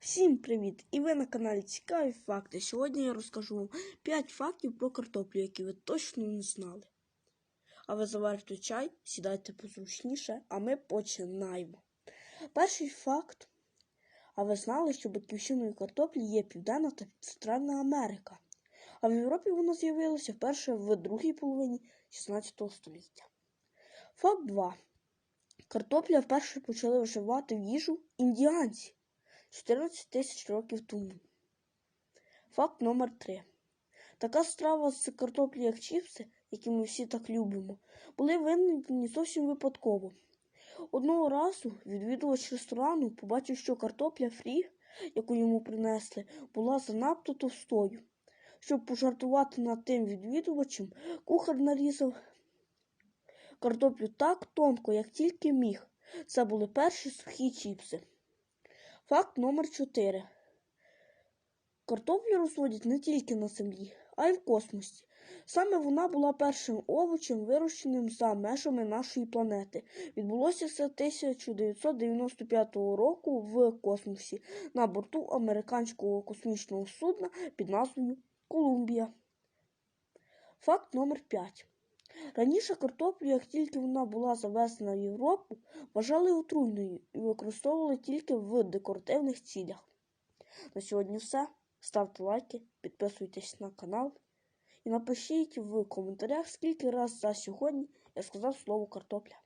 Всім привіт! І ви на каналі Цікаві Факти. Сьогодні я розкажу вам 5 фактів про картоплю, які ви точно не знали. А ви заварите чай, сідайте позручніше, а ми починаємо. Перший факт. А ви знали, що батьківщиною картоплі є Південна та Центральна Америка. А в Європі вона з'явилася вперше в другій половині 16 століття. Факт 2. Картопля вперше почали вживати в їжу індіанці. 14 тисяч років тому. Факт номер 3 Така страва з картоплі, як чіпси, які ми всі так любимо, були винайдені зовсім випадково. Одного разу відвідувач ресторану побачив, що картопля фрі, яку йому принесли, була занадто товстою. Щоб пожартувати над тим відвідувачем, кухар нарізав картоплю так тонко, як тільки міг. Це були перші сухі чіпси. Факт номер 4. Картоплю розводять не тільки на землі, а й в космосі. Саме вона була першим овочем, вирощеним за межами нашої планети. Відбулося це 1995 року в космосі на борту американського космічного судна під назвою Колумбія. Факт номер 5. Раніше картоплю, як тільки вона була завезена в Європу, вважали отруйною і використовували тільки в декоративних цілях. На сьогодні все. Ставте лайки, підписуйтесь на канал і напишіть в коментарях, скільки раз за сьогодні я сказав слово картопля.